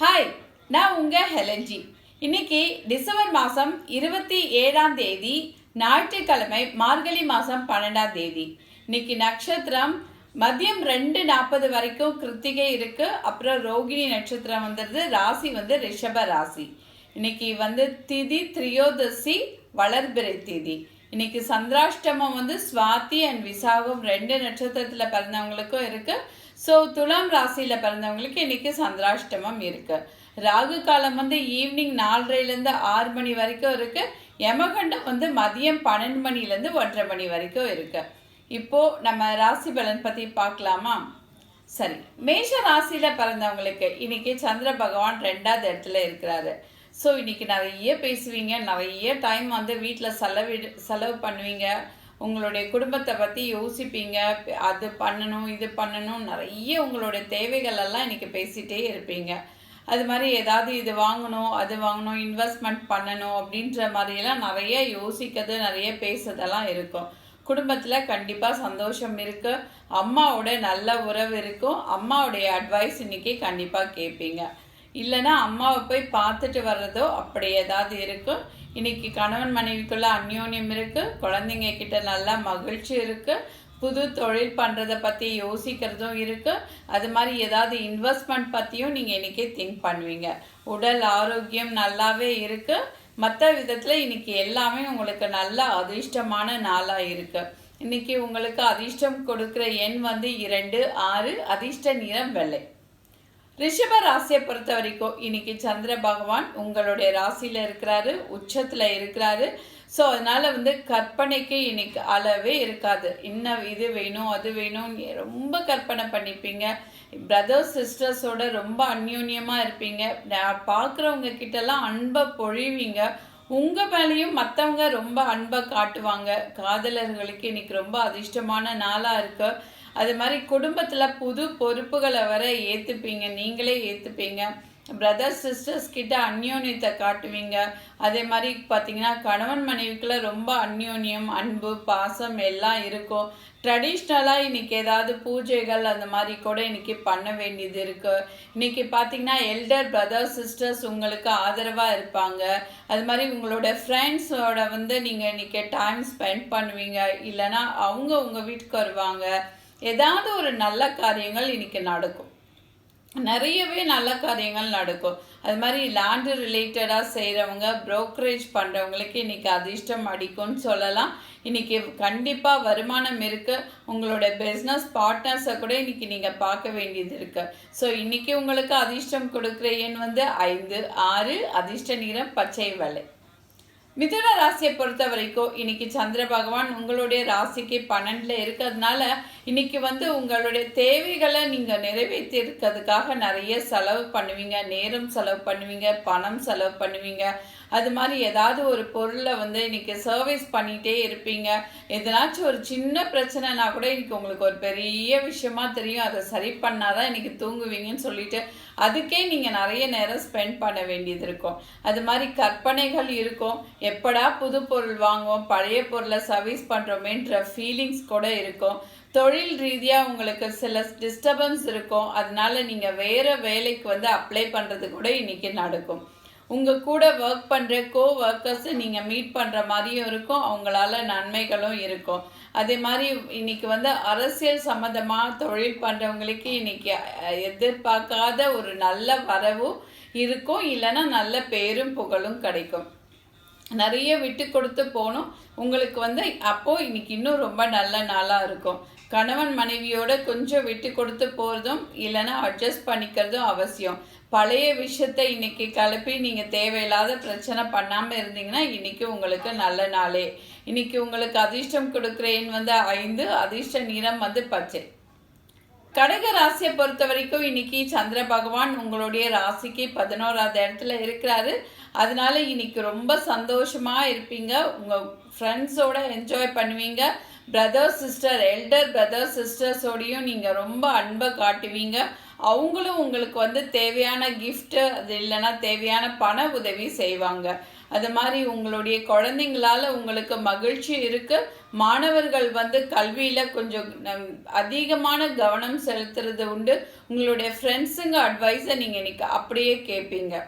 Hi நான் உங்கள் ஹெலன்ஜி இன்னைக்கு டிசம்பர் மாதம் இருபத்தி ஏழாம் தேதி ஞாயிற்றுக்கிழமை மார்கழி மாதம் பன்னெண்டாம் தேதி. இன்னைக்கு நட்சத்திரம் மதியம் ரெண்டு நாற்பது வரைக்கும் கிருத்திகை இருக்கு. அப்புறம் ரோகிணி நட்சத்திரம் வந்துடுது ராசி வந்து ரிஷப ராசி. இன்னைக்கு வந்து திதி திரியோதசி வளர்பிறை திதி. இன்னைக்கு சந்திராஷ்டமம் வந்து சுவாதி அண்ட் விசாகம் ரெண்டு நட்சத்திரத்தில் பிறந்தவங்களுக்கும் இருக்குது ஸோ துலாம் ராசியில் பிறந்தவங்களுக்கு இன்றைக்கி சந்திராஷ்டமம் இருக்குது ராகு காலம் வந்து ஈவினிங் நாலரைலேருந்து ஆறு மணி வரைக்கும் இருக்குது யமகண்டம் வந்து மதியம் பன்னெண்டு மணிலேருந்து ஒன்றரை மணி வரைக்கும் இருக்குது இப்போது நம்ம ராசி பலன் பற்றி பார்க்கலாமா? சரி மேஷ ராசியில் பிறந்தவங்களுக்கு இன்னைக்கு சந்திர பகவான் ரெண்டாவது இடத்துல இருக்கிறாரு. ஸோ இன்றைக்கி நிறைய பேசுவீங்க நிறைய டைம் வந்து வீட்டில் செலவிடு செலவு பண்ணுவீங்க. உங்களுடைய குடும்பத்தை பற்றி யோசிப்பீங்க. அது பண்ணணும் இது பண்ணணும். நிறைய உங்களுடைய தேவைகள் எல்லாம் இன்றைக்கி பேசிகிட்டே இருப்பீங்க. அது மாதிரி ஏதாவது இது வாங்கணும் அது வாங்கணும் இன்வெஸ்ட்மெண்ட் பண்ணணும் அப்படின்ற மாதிரியெல்லாம் நிறைய யோசிக்கிறது நிறைய பேசுறதெல்லாம் இருக்கும். குடும்பத்தில் கண்டிப்பாக சந்தோஷம் இருக்குது அம்மாவோட நல்ல உறவு இருக்கும். அம்மாவுடைய அட்வைஸ் இன்றைக்கி கண்டிப்பாக கேட்பீங்க இல்லைன்னா அம்மாவை போய் பார்த்துட்டு வர்றதோ அப்படி ஏதாவது இருக்கும். இன்னைக்கு கணவன் மனைவிக்குள்ள அந்யோன்யம் இருக்கு குழந்தைங்க கிட்ட நல்லா மகிழ்ச்சி இருக்கு புது தொழில் பண்ணுறதை பற்றி யோசிக்கிறதும் இருக்குது அது மாதிரி ஏதாவது இன்வெஸ்ட்மெண்ட் பற்றியும் நீங்கள் இன்றைக்கி திங்க் பண்ணுவீங்க. உடல் ஆரோக்கியம் நல்லாவே இருக்குது மற்ற விதத்தில் இன்னைக்கு எல்லாமே உங்களுக்கு நல்ல அதிர்ஷ்டமான நாளாக இருக்குது இன்றைக்கி உங்களுக்கு அதிர்ஷ்டம் கொடுக்குற எண் வந்து இரண்டு ஆறு அதிர்ஷ்ட நிறம் வெள்ளை. ரிஷப ராசியை பொறுத்த வரைக்கும் இன்னைக்கு சந்திர பகவான் உங்களுடைய ராசியில் இருக்கிறாரு உச்சத்தில் இருக்கிறாரு. ஸோ அதனால் வந்து கற்பனைக்கு இன்னைக்கு அளவே இருக்காது. இன்னும் இது வேணும் அது வேணும் ரொம்ப கற்பனை பண்ணிப்பீங்க. பிரதர்ஸ் சிஸ்டர்ஸோட ரொம்ப அந்யூன்யமாக இருப்பீங்க. நான் பார்க்குறவங்க கிட்டலாம் அன்பை பொழிவீங்க. உங்கள் மேலேயும் மற்றவங்க ரொம்ப அன்பை காட்டுவாங்க. காதலர்களுக்கு இன்னைக்கு ரொம்ப அதிர்ஷ்டமான நாளாக இருக்குது அது மாதிரி குடும்பத்தில் புது பொறுப்புகளை வர ஏற்றுப்பீங்க நீங்களே ஏற்றுப்பீங்க பிரதர்ஸ் சிஸ்டர்ஸ் கிட்ட அந்யோன்யத்தை காட்டுவீங்க. அதே மாதிரி பார்த்தீங்கன்னா கணவன் மனைவிக்குள்ள ரொம்ப அந்யோன்யம் அன்பு பாசம் எல்லாம் இருக்கும். ட்ரெடிஷ்னலாக இன்றைக்கி ஏதாவது பூஜைகள் அந்த மாதிரி கூட இன்னைக்கு பண்ண வேண்டியது இருக்குது இன்றைக்கி பார்த்தீங்கன்னா எல்டர் பிரதர்ஸ் சிஸ்டர்ஸ் உங்களுக்கு ஆதரவாக இருப்பாங்க. அது மாதிரி உங்களோட ஃப்ரெண்ட்ஸோட வந்து நீங்கள் இன்றைக்கி டைம் ஸ்பெண்ட் பண்ணுவீங்க. இல்லைன்னா அவங்க உங்கள் வீட்டுக்கு வருவாங்க. ஏதாவது ஒரு நல்ல காரியங்கள் இன்றைக்கி நடக்கும். நிறையவே நல்ல காரியங்கள் நடக்கும். அது மாதிரி லேண்டு ரிலேட்டடாக செய்கிறவங்க ப்ரோக்கரேஜ் பண்ணுறவங்களுக்கு இன்னைக்கு அதிர்ஷ்டம் அடிக்கும்னு சொல்லலாம். இன்னைக்கு கண்டிப்பாக வருமானம் இருக்கு. உங்களோட பிஸ்னஸ் பார்ட்னர்ஸை கூட இன்றைக்கி நீங்கள் பார்க்க வேண்டியது இருக்கு. ஸோ இன்றைக்கி உங்களுக்கு அதிர்ஷ்டம் கொடுக்குற எண் வந்து ஐந்து ஆறு அதிர்ஷ்ட நிறம் பச்சை வலை. மிதுன ராசியை பொறுத்த வரைக்கும் இன்னைக்கு சந்திர பகவான் உங்களுடைய ராசிக்கு பன்னெண்டில் இருக்கிறதுனால இன்னைக்கு வந்து உங்களுடைய தேவைகளை நீங்கள் நிறைவேற்றி இருக்கிறதுக்காக நிறைய செலவு பண்ணுவீங்க. நேரம் செலவு பண்ணுவீங்க பணம் செலவு பண்ணுவீங்க. அது மாதிரி ஏதாவது ஒரு பொருளை வந்து இன்னைக்கு சர்வீஸ் பண்ணிகிட்டே இருப்பீங்க. எதனாச்சும் ஒரு சின்ன பிரச்சனைனா கூட இன்றைக்கி உங்களுக்கு ஒரு பெரிய விஷயமா தெரியும். அதை சரி பண்ணாதான் இன்னைக்கு தூங்குவீங்கன்னு சொல்லிட்டு அதுக்கே நீங்கள் நிறைய நேரம் ஸ்பெண்ட் பண்ண வேண்டியது இருக்கும். அது மாதிரி கற்பனைகள் இருக்கும். எப்படா புது பொருள் வாங்குவோம் பழைய பொருளை சர்வீஸ் பண்ணுறோமேன்ற ஃபீலிங்ஸ் கூட இருக்கும். தொழில் ரீதியாக உங்களுக்கு சில டிஸ்டர்பன்ஸ் இருக்கும். அதனால நீங்கள் வேறு வேலைக்கு வந்து அப்ளை பண்ணுறது கூட இன்றைக்கி நடக்கும். உங்கள் கூட ஒர்க் பண்ணுற கோ ஒர்க்கர்ஸை நீங்கள் மீட் பண்ணுற மாதிரியும் இருக்கும். அவங்களால நன்மைகளும் இருக்கும். அதே மாதிரி இன்னைக்கு வந்து அரசியல் சம்மந்தமாக தொழில் பண்ணுறவங்களுக்கு இன்னைக்கு எதிர்பார்க்காத ஒரு நல்ல வரவும் இருக்கும். இல்லைன்னா நல்ல பேரும் புகழும் கிடைக்கும். நிறைய விட்டு கொடுத்து போகணும். உங்களுக்கு வந்து அப்போது இன்னைக்கு இன்னும் ரொம்ப நல்ல நாளாக இருக்கும். கணவன் மனைவியோட கொஞ்சம் விட்டு கொடுத்து போகிறதும் இல்லைன்னா அட்ஜஸ்ட் பண்ணிக்கிறதும் அவசியம். பழைய விஷயத்தை இன்னைக்கு கலப்பி நீங்கள் தேவையில்லாத பிரச்சனை பண்ணாமல் இருந்தீங்கன்னா இன்னைக்கு உங்களுக்கு நல்ல நாளே. இன்னைக்கு உங்களுக்கு அதிர்ஷ்டம் கொடுக்குறேன் வந்து ஐந்து அதிர்ஷ்ட நிறம் வந்து பச்சை. கடக ராசியை பொறுத்த வரைக்கும் இன்னைக்கு சந்திர பகவான் உங்களுடைய ராசிக்கு பதினோராவது இடத்துல இருக்கிறாரு. அதனால இன்னைக்கு ரொம்ப சந்தோஷமா இருப்பீங்க. உங்க ஃப்ரெண்ட்ஸோட என்ஜாய் பண்ணுவீங்க. பிரதர் சிஸ்டர் எல்டர் பிரதர் சிஸ்டர்ஸோடையும் நீங்கள் ரொம்ப அன்பை காட்டுவீங்க. அவங்களும் உங்களுக்கு வந்து தேவையான கிஃப்ட்டு அது இல்லைன்னா தேவையான பண உதவி செய்வாங்க. அது மாதிரி உங்களுடைய குழந்தைங்களால உங்களுக்கு மகிழ்ச்சி இருக்குது மாணவர்கள் வந்து கல்வியில் கொஞ்சம் நம்- அதிகமான கவனம் செலுத்துறது உண்டு. உங்களுடைய ஃப்ரெண்ட்ஸுங்க அட்வைஸை நீங்கள் இன்னைக்கு அப்படியே கேட்பீங்க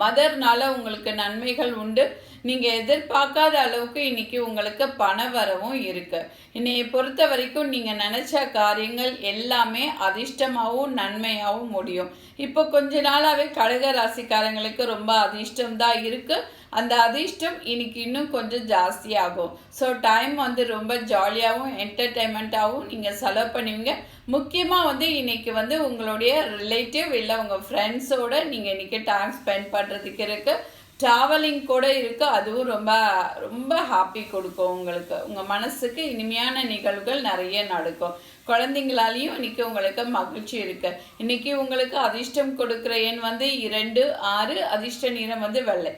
மதர்னால உங்களுக்கு நன்மைகள் உண்டு. நீங்கள் எதிர்பார்க்காத அளவுக்கு இன்னைக்கு உங்களுக்கு பண வரவும் இருக்கு. இன்னையை பொறுத்த வரைக்கும் நீங்கள் நினச்ச காரியங்கள் எல்லாமே அதிர்ஷ்டமாகவும் நன்மையாகவும் முடியும். இப்போ கொஞ்ச நாளாகவே கழக ராசிக்காரங்களுக்கு ரொம்ப அதிர்ஷ்டம் தான் இருக்குது அந்த அதிர்ஷ்டம் இன்னைக்கு இன்னும் கொஞ்சம் ஜாஸ்தியாகும். ஸோ டைம் வந்து ரொம்ப ஜாலியாகவும் என்டர்டைன்மெண்ட்டாகவும் நீங்கள் செலவு பண்ணுவீங்க. முக்கியமாக வந்து இன்னைக்கு வந்து உங்களுடைய ரிலேட்டிவ் இல்லை உங்கள் ஃப்ரெண்ட்ஸோடு நீங்கள் இன்றைக்கி டைம் ஸ்பெண்ட் பண்ணுறதுக்கு இருக்குது ட்ராவலிங் கூட இருக்குது அதுவும் ரொம்ப ரொம்ப ஹாப்பி கொடுக்கும் உங்களுக்கு. உங்கள் மனசுக்கு இனிமையான நிகழ்வுகள் நிறைய நடக்கும். குழந்தைங்களாலையும் இன்னைக்கு உங்களுக்கு மகிழ்ச்சி இருக்கு. இன்னைக்கு உங்களுக்கு அதிர்ஷ்டம் கொடுக்குற எண் வந்து இரண்டு ஆறு. அதிர்ஷ்ட நிறம் வந்து வெள்ளை.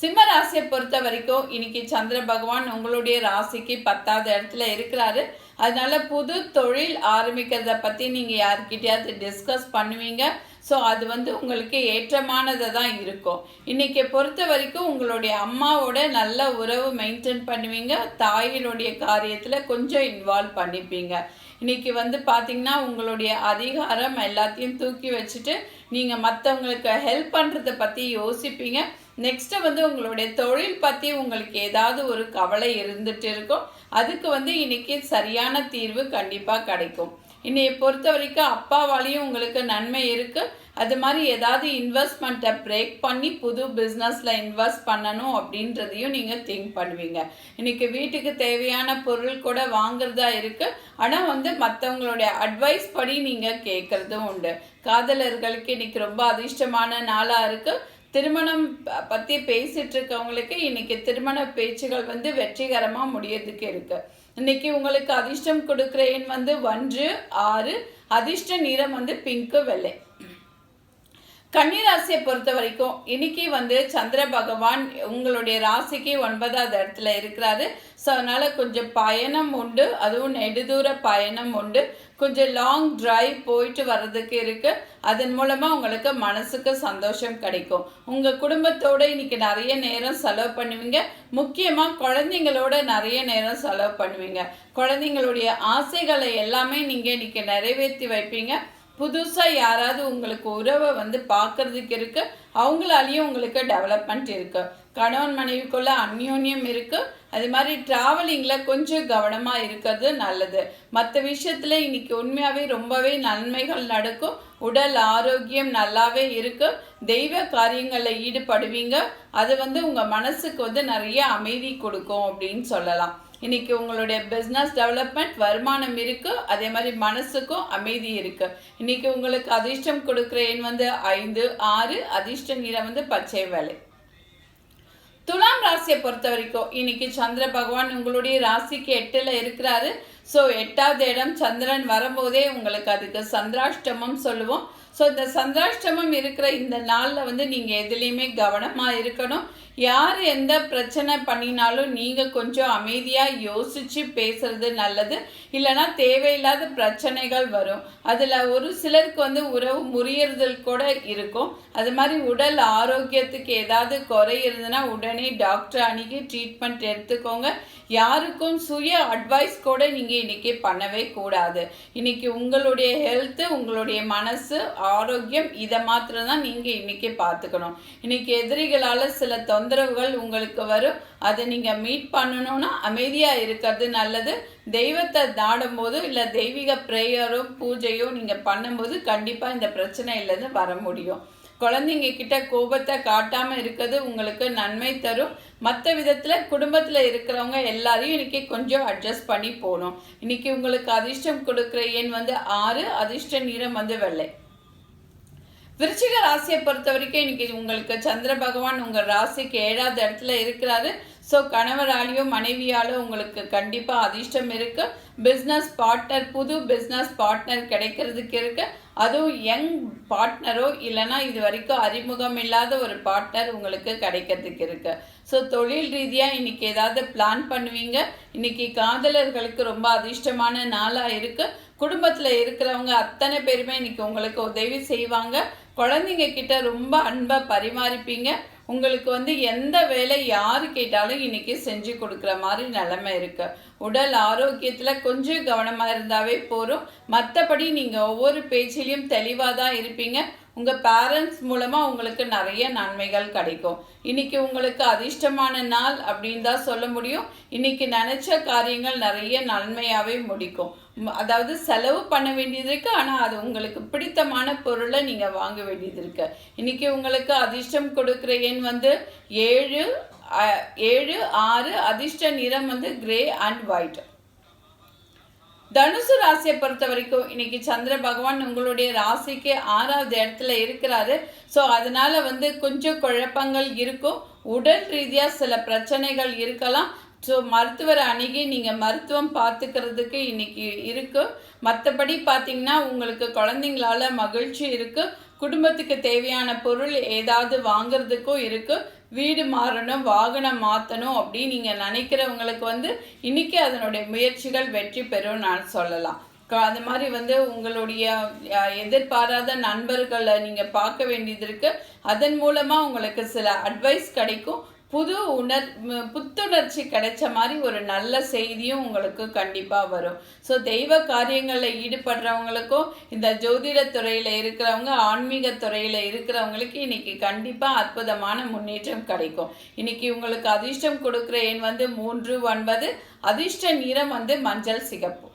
சிம்ம ராசியை பொறுத்த வரைக்கும் இன்னைக்கு சந்திர பகவான் உங்களுடைய ராசிக்கு பத்தாவது இடத்துல இருக்கிறாரு. அதனால புது தொழில் ஆரம்பிக்கிறத பத்தி நீங்க யார்கிட்டயாவது டிஸ்கஸ் பண்ணுவீங்க. ஸோ அது வந்து உங்களுக்கு ஏற்றமானதை தான் இருக்கும். இன்றைக்கி பொறுத்த வரைக்கும் உங்களுடைய அம்மாவோட நல்ல உறவு மெயின்டைன் பண்ணுவீங்க. தாயினுடைய காரியத்தில் கொஞ்சம் இன்வால்வ் பண்ணிப்பீங்க. இன்னைக்கு வந்து பார்த்திங்கன்னா உங்களுடைய அதிகாரம் எல்லாத்தையும் தூக்கி வச்சுட்டு நீங்கள் மற்றவங்களுக்கு ஹெல்ப் பண்ணுறதை பற்றி யோசிப்பீங்க. நெக்ஸ்ட்டு வந்து உங்களுடைய தொழில் பற்றி உங்களுக்கு ஏதாவது ஒரு கவலை இருந்துகிட்டு இருக்கும். அதுக்கு வந்து இன்னைக்கு சரியான தீர்வு கண்டிப்பாக கிடைக்கும். இன்னையை பொறுத்த வரைக்கும் அப்பாவாலையும் உங்களுக்கு நன்மை இருக்குது அது மாதிரி ஏதாவது இன்வெஸ்ட்மெண்ட்டை பிரேக் பண்ணி புது பிஸ்னஸில் இன்வெஸ்ட் பண்ணணும் அப்படின்றதையும் நீங்கள் திங்க் பண்ணுவீங்க. இன்றைக்கி வீட்டுக்கு தேவையான பொருள் கூட வாங்குறதா இருக்குது ஆனால் வந்து மற்றவங்களுடைய அட்வைஸ் படி நீங்கள் கேட்குறதும் உண்டு. காதலர்களுக்கு இன்றைக்கி ரொம்ப அதிர்ஷ்டமான நாளாக இருக்குது திருமணம் பற்றி பேசிகிட்ருக்கவங்களுக்கு இன்றைக்கி இருக்கவங்களுக்கு திருமண பேச்சுகள் வந்து வெற்றிகரமாக முடியறதுக்கு இருக்குது இன்னைக்கு உங்களுக்கு அதிர்ஷ்டம் கொடுக்குற எண் வந்து ஒன்று ஆறு. அதிர்ஷ்ட நிறம் வந்து பிங்க்கு வெள்ளை. கன்னிராசியை பொறுத்த வரைக்கும் இன்னைக்கு வந்து சந்திர பகவான் உங்களுடைய ராசிக்கு ஒன்பதாவது இடத்துல இருக்கிறாரு. ஸோ அதனால் கொஞ்சம் பயணம் உண்டு. அதுவும் நெடுதூர பயணம் உண்டு. கொஞ்சம் லாங் டிரைவ் போயிட்டு வர்றதுக்கு இருக்குது அதன் மூலமாக உங்களுக்கு மனசுக்கு சந்தோஷம் கிடைக்கும். உங்கள் குடும்பத்தோடு இன்னைக்கு நிறைய நேரம் செலவு பண்ணுவீங்க. முக்கியமாக குழந்தைங்களோட நிறைய நேரம் செலவு பண்ணுவீங்க. குழந்தைங்களுடைய ஆசைகளை எல்லாமே நீங்கள் இன்னைக்கு நிறைவேற்றி வைப்பீங்க. புதுசாக யாராவது உங்களுக்கு உறவை வந்து பார்க்கறதுக்கு இருக்கு. அவங்களாலேயும் உங்களுக்கு டெவலப்மெண்ட் இருக்குது கணவன் மனைவிக்குள்ள அந்யோன்யம் இருக்குது அது மாதிரி ட்ராவலிங்கில் கொஞ்சம் கவனமாக இருக்கிறது நல்லது. மற்ற விஷயத்தில் இன்றைக்கி உண்மையாகவே ரொம்பவே நன்மைகள் நடக்கும். உடல் ஆரோக்கியம் நல்லாவே இருக்கும் தெய்வ காரியங்களில் ஈடுபடுவீங்க. அது வந்து உங்கள் மனசுக்கு வந்து நிறைய அமைதி கொடுக்கும் அப்படின்னு சொல்லலாம். இன்னைக்கு உங்களுடைய பிஸ்னஸ் டெவலப்மெண்ட் வருமானம் இருக்கு அதே மாதிரி மனசுக்கும் அமைதி இருக்கு. இன்னைக்கு உங்களுக்கு அதிர்ஷ்டம் கொடுக்குற எண் வந்து ஐந்து ஆறு அதிர்ஷ்ட நிறம் வந்து பச்சை வேலை. துலாம் ராசியை பொறுத்த வரைக்கும் இன்னைக்கு சந்திர பகவான் உங்களுடைய ராசிக்கு எட்டுல இருக்கிறாரு. ஸோ எட்டாவது இடம் சந்திரன் வரும்போதே உங்களுக்கு அதுக்கு சந்திராஷ்டமம் சொல்லுவோம். ஸோ இந்த சந்திராஷ்டமம் இருக்கிற இந்த நாளில் வந்து நீங்கள் எதுலேயுமே கவனமாக இருக்கணும். யார் எந்த பிரச்சனை பண்ணினாலும் நீங்கள் கொஞ்சம் அமைதியாக யோசித்து பேசுறது நல்லது. இல்லைன்னா தேவையில்லாத பிரச்சனைகள் வரும். அதில் ஒரு சிலருக்கு வந்து உறவு முறியறதல் கூட இருக்கும். அது மாதிரி உடல் ஆரோக்கியத்துக்கு ஏதாவது குறை இருந்ததுன்னா உடனே டாக்டர் அணுகி ட்ரீட்மெண்ட் எடுத்துக்கோங்க. யாருக்கும் சுய அட்வைஸ் கூட நீங்கள் இன்றைக்கி பண்ணவே கூடாது. இன்னைக்கு உங்களுடைய ஹெல்த்து உங்களுடைய மனசு ஆரோக்கியம் இதை மாத்திரம் தான் நீங்கள் இன்றைக்கி பார்த்துக்கணும். இன்னைக்கு எதிரிகளால் சில தொந்தரவுகள் உங்களுக்கு வரும். அதை நீங்கள் மீட் பண்ணணும்னா அமைதியாக இருக்கிறது நல்லது. தெய்வத்தை தாடும்போது இல்லை தெய்வீக ப்ரேயரோ பூஜையோ நீங்கள் பண்ணும்போது கண்டிப்பாக இந்த பிரச்சனையிலேருந்து வர முடியும். குழந்தைங்க கிட்ட கோபத்தை காட்டாமல் இருக்கிறது உங்களுக்கு நன்மை தரும். மற்ற விதத்தில் குடும்பத்தில் இருக்கிறவங்க எல்லாரையும் இன்னைக்கு கொஞ்சம் அட்ஜஸ்ட் பண்ணி போகணும். இன்னைக்கு உங்களுக்கு அதிர்ஷ்டம் கொடுக்குற எண் வந்து ஆறு அதிர்ஷ்ட நிறம் வந்து வெள்ளை. விருச்சிக ராசியை பொறுத்த வரைக்கும் இன்னைக்கு உங்களுக்கு சந்திர பகவான் உங்கள் ராசிக்கு ஏழாவது இடத்துல இருக்கிறாரு. ஸோ கணவராலேயோ மனைவியாலோ உங்களுக்கு கண்டிப்பாக அதிர்ஷ்டம் இருக்கு. பிஸ்னஸ் பார்ட்னர் புது பிஸ்னஸ் பார்ட்னர் கிடைக்கிறதுக்கு இருக்கு. அதுவும் யங் பார்ட்னரோ இல்லைன்னா இது வரைக்கும் அறிமுகம் இல்லாத ஒரு பார்ட்னர் உங்களுக்கு கிடைக்கிறதுக்கு இருக்கு. ஸோ தொழில் ரீதியாக இன்னைக்கு ஏதாவது பிளான் பண்ணுவீங்க. இன்னைக்கு காதலர்களுக்கு ரொம்ப அதிர்ஷ்டமான நாளாக இருக்கு. குடும்பத்தில் இருக்கிறவங்க அத்தனை பேருமே இன்னைக்கு உங்களுக்கு உதவி செய்வாங்க. குழந்தைங்க கிட்ட ரொம்ப அன்பாக பரிமாறிப்பீங்க. உங்களுக்கு வந்து எந்த வேலை யார் கேட்டாலும் இன்னைக்கு செஞ்சு கொடுக்குற மாதிரி நிலைமை இருக்கு. உடல் ஆரோக்கியத்தில் கொஞ்சம் கவனமாக இருந்தாவே போதும். மற்றபடி நீங்கள் ஒவ்வொரு பேச்சிலையும் தெளிவாக தான் இருப்பீங்க. உங்கள் பேரண்ட்ஸ் மூலமாக உங்களுக்கு நிறைய நன்மைகள் கிடைக்கும். இன்னைக்கு உங்களுக்கு அதிர்ஷ்டமான நாள் அப்படின்னு தான் சொல்ல முடியும். இன்னைக்கு நினச்ச காரியங்கள் நிறைய நன்மையாகவே முடிக்கும். அதாவது செலவு பண்ண வேண்டியது இருக்கு ஆனால் அது உங்களுக்கு பிடித்தமான பொருளை நீங்கள் வாங்க வேண்டியது இருக்கு. இன்னைக்கு உங்களுக்கு அதிர்ஷ்டம் கொடுக்குற எண் வந்து ஏழு ஏழு ஆறு அதிர்ஷ்ட நிறம் வந்து கிரே அண்ட் ஒயிட் தனுசு ராசியை பொறுத்த வரைக்கும் இன்னைக்கு சந்திர பகவான் உங்களுடைய ராசிக்கு ஆறாவது இடத்துல இருக்கிறாரு. ஸோ அதனால வந்து கொஞ்சம் குழப்பங்கள் இருக்கும். உடல் ரீதியாக சில பிரச்சனைகள் இருக்கலாம். ஸோ மருத்துவரை அணுகி நீங்கள் மருத்துவம் பார்த்துக்கிறதுக்கு இன்னைக்கு இருக்குது மற்றபடி பார்த்தீங்கன்னா உங்களுக்கு குழந்தைங்களால மகிழ்ச்சி இருக்குது குடும்பத்துக்கு தேவையான பொருள் ஏதாவது வாங்குறதுக்கும் இருக்குது வீடு மாறணும் வாகனம் மாற்றணும் அப்படின்னு நீங்கள் நினைக்கிறவங்களுக்கு வந்து இன்னைக்கு அதனுடைய முயற்சிகள் வெற்றி பெறும் நான் சொல்லலாம். அது மாதிரி வந்து உங்களுடைய எதிர்பாராத நண்பர்களை நீங்கள் பார்க்க வேண்டியது இருக்குது அதன் மூலமாக உங்களுக்கு சில அட்வைஸ் கிடைக்கும். புது உணர் புத்துணர்ச்சி கிடைச்ச மாதிரி ஒரு நல்ல செய்தியும் உங்களுக்கு கண்டிப்பாக வரும். ஸோ தெய்வ காரியங்களில் ஈடுபடுறவங்களுக்கும் இந்த ஜோதிட துறையில் இருக்கிறவங்க ஆன்மீக துறையில் இருக்கிறவங்களுக்கு இன்னைக்கு கண்டிப்பாக அற்புதமான முன்னேற்றம் கிடைக்கும். இன்னைக்கு உங்களுக்கு அதிர்ஷ்டம் கொடுக்குற எண் வந்து மூன்று ஒன்பது. அதிர்ஷ்ட நிறம் வந்து மஞ்சள் சிகப்பு.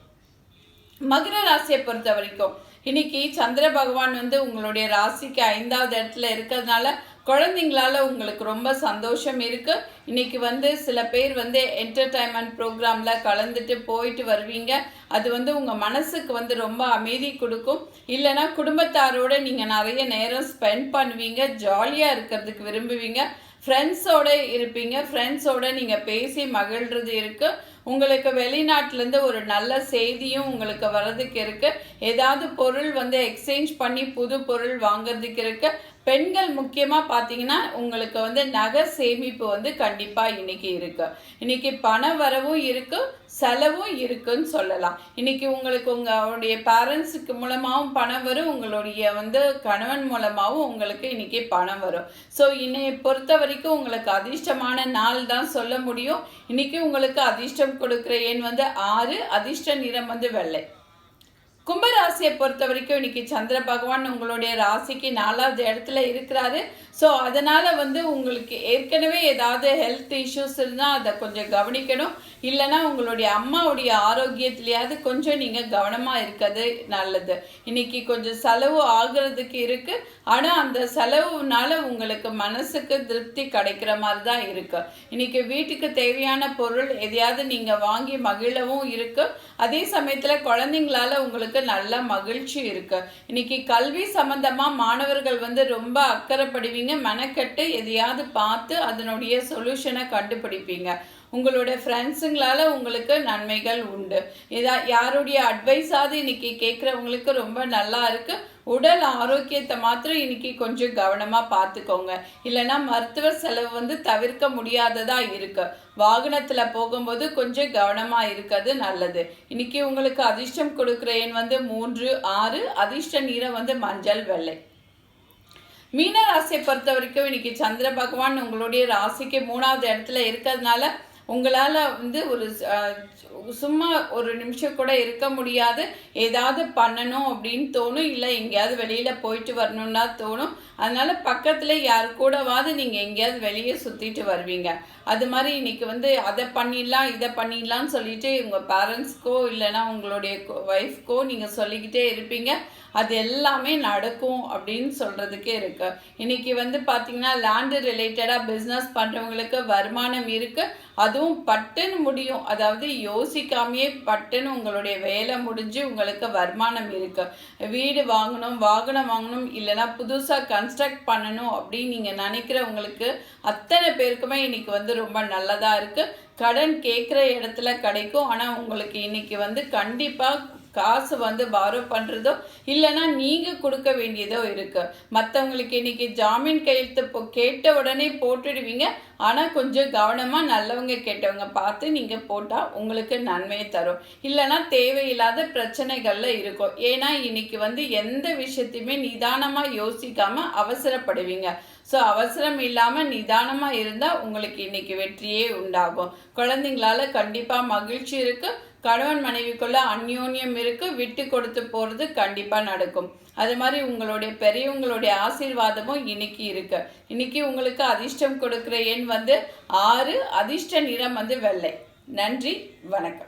மகர ராசியை பொறுத்த வரைக்கும் இன்னைக்கு சந்திர பகவான் வந்து உங்களுடைய ராசிக்கு ஐந்தாவது இடத்துல இருக்கிறதுனால குழந்தைங்களால உங்களுக்கு ரொம்ப சந்தோஷம் இருக்கு. இன்னைக்கு வந்து சில பேர் வந்து என்டர்டைன்மெண்ட் ப்ரோக்ராம்ல கலந்துட்டு போயிட்டு வருவீங்க. அது வந்து உங்க மனசுக்கு வந்து ரொம்ப அமைதி கொடுக்கும். இல்லைன்னா குடும்பத்தாரோட நீங்க நிறைய நேரம் ஸ்பெண்ட் பண்ணுவீங்க. ஜாலியா இருக்கிறதுக்கு விரும்புவீங்க. ஃப்ரெண்ட்ஸோட இருப்பீங்க. ஃப்ரெண்ட்ஸோட நீங்கள் பேசி மகிழ்றது இருக்கு. உங்களுக்கு வெளிநாட்டிலேருந்து ஒரு நல்ல செய்தியும் உங்களுக்கு வர்றதுக்கு இருக்குது ஏதாவது பொருள் வந்து எக்ஸ்சேஞ்ச் பண்ணி புது பொருள் வாங்குறதுக்கு இருக்கு. பெண்கள் முக்கியமாக பார்த்தீங்கன்னா உங்களுக்கு வந்து நகை சேமிப்பு வந்து கண்டிப்பாக இன்னைக்கு இருக்கு. இன்னைக்கு பண வரவும் இருக்கு செலவும் இருக்குன்னு சொல்லலாம். இன்னைக்கு உங்களுக்கு உங்களுடைய பேரண்ட்ஸுக்கு மூலமாகவும் பணம் வரும் உங்களுடைய வந்து கணவன் மூலமாகவும் உங்களுக்கு இன்னைக்கு பணம் வரும். ஸோ இன்னையை பொறுத்த வரைக்கும் உங்களுக்கு அதிர்ஷ்டமான நாள் தான் சொல்ல முடியும். இன்னைக்கு உங்களுக்கு அதிர்ஷ்டம் கொடுக்குற எண் வந்து ஆறு அதிர்ஷ்ட நிறம் வந்து வெள்ளை. கும்பராசியை பொறுத்த வரைக்கும் இன்னைக்கு சந்திர பகவான் உங்களுடைய ராசிக்கு நாலாவது இடத்துல இருக்கிறாரு. ஸோ அதனால வந்து உங்களுக்கு ஏற்கனவே ஏதாவது ஹெல்த் இஷ்யூஸ் இருந்தால் அதை கொஞ்சம் கவனிக்கணும். இல்லைன்னா உங்களுடைய அம்மாவுடைய ஆரோக்கியத்திலேயாவது கொஞ்சம் நீங்கள் கவனமாக இருக்கிறது நல்லது. இன்னைக்கு கொஞ்சம் செலவு ஆகிறதுக்கு இருக்கு. ஆனால் அந்த செலவுனால உங்களுக்கு மனசுக்கு திருப்தி கிடைக்கிற மாதிரி தான் இருக்கு. இன்னைக்கு வீட்டுக்கு தேவையான பொருள் எதையாவது நீங்கள் வாங்கி மகிழவும் இருக்கு. அதே சமயத்தில் குழந்தைங்களால உங்களுக்கு நல்ல மகிழ்ச்சி இருக்கு. இன்னைக்கு கல்வி சம்பந்தமா மாணவர்கள் வந்து ரொம்ப அக்கறைப்படுவீங்க. மெனக்கெட்டு எதையாவது பார்த்து அதனுடைய சொல்யூஷனை கண்டுபிடிப்பீங்க. உங்களோட ஃப்ரெண்ட்ஸுங்களால உங்களுக்கு நன்மைகள் உண்டு. இதா யாருடைய அட்வைஸாவது இன்னைக்கு கேட்குறவங்களுக்கு ரொம்ப நல்லா இருக்கு. உடல் ஆரோக்கியத்தை மாத்திரம் இன்னைக்கு கொஞ்சம் கவனமாக பார்த்துக்கோங்க. இல்லைன்னா மருத்துவ செலவு வந்து தவிர்க்க முடியாததாக இருக்கு. வாகனத்தில் போகும்போது கொஞ்சம் கவனமாக இருக்கிறது நல்லது. இன்னைக்கு உங்களுக்கு அதிர்ஷ்டம் கொடுக்குற எண் வந்து மூன்று ஆறு. அதிர்ஷ்ட நீரை வந்து மஞ்சள் வெள்ளை. மீன ராசியை பொறுத்த வரைக்கும் இன்னைக்கு சந்திர பகவான் உங்களுடைய ராசிக்கு மூணாவது இடத்துல இருக்கிறதுனால உங்களால் வந்து ஒரு சும்மா ஒரு நிமிஷம் கூட இருக்க முடியாது. ஏதாவது பண்ணணும் அப்படின்னு தோணும். இல்லை எங்கேயாவது வெளியில் போயிட்டு வரணும்னா தோணும். அதனால பக்கத்தில் யார் கூடவாவது நீங்கள் எங்கேயாவது வெளியே சுற்றிட்டு வருவீங்க. அது மாதிரி இன்னைக்கு வந்து அதை பண்ணிடலாம் இதை பண்ணிடலாம்னு சொல்லிட்டு உங்கள் பேரண்ட்ஸ்க்கோ இல்லைன்னா உங்களுடைய ஒய்ஃப்க்கோ நீங்கள் சொல்லிக்கிட்டே இருப்பீங்க. அது எல்லாமே நடக்கும் அப்படின்னு சொல்கிறதுக்கே இருக்கு. இன்னைக்கு வந்து பார்த்தீங்கன்னா லேண்டு ரிலேட்டடாக பிஸ்னஸ் பண்ணுறவங்களுக்கு வருமானம் இருக்குது அதுவும் பட்டுன்னு முடியும். அதாவது யோசிக்காமையே பட்டுன்னு உங்களுடைய வேலை முடிஞ்சு உங்களுக்கு வருமானம் இருக்கு. வீடு வாங்கணும் வாகனம் வாங்கணும் இல்லைன்னா புதுசாக கன்ஸ்ட்ரக்ட் பண்ணணும் அப்படின்னு நீங்கள் நினைக்கிறவங்களுக்கு அத்தனை பேருக்குமே இன்னைக்கு வந்து ரொம்ப நல்லதாக இருக்கு. கடன் கேட்குற இடத்துல கிடைக்கும். ஆனால் உங்களுக்கு இன்னைக்கு வந்து கண்டிப்பாக காசு வந்து பாரோ பண்ணுறதோ இல்லைன்னா நீங்கள் கொடுக்க வேண்டியதோ இருக்கு. மற்றவங்களுக்கு இன்னைக்கு ஜாமீன் கையெழுத்து இப்போ கேட்ட உடனே போட்டுடுவீங்க. ஆனால் கொஞ்சம் கவனமாக நல்லவங்க கேட்டவங்க பார்த்து நீங்கள் போட்டால் உங்களுக்கு நன்மையை தரும். இல்லைன்னா தேவையில்லாத பிரச்சனைகளில் இருக்கும். ஏன்னா இன்னைக்கு வந்து எந்த விஷயத்தையுமே நிதானமாக யோசிக்காமல் அவசரப்படுவீங்க. ஸோ அவசரம் இல்லாமல் நிதானமாக இருந்தால் உங்களுக்கு இன்னைக்கு வெற்றியே உண்டாகும். குழந்தைங்களால கண்டிப்பாக மகிழ்ச்சி இருக்குது கணவன் மனைவிக்குள்ள அந்யோன்யம் இருக்கு விட்டு கொடுத்து போகிறது கண்டிப்பாக நடக்கும். அது மாதிரி உங்களுடைய பெரியவங்களுடைய ஆசீர்வாதமும் இன்னைக்கு இருக்கு. இன்னைக்கு உங்களுக்கு அதிர்ஷ்டம் கொடுக்குற எண் வந்து ஆறு அதிர்ஷ்ட நிறம் வந்து வெள்ளை. நன்றி வணக்கம்.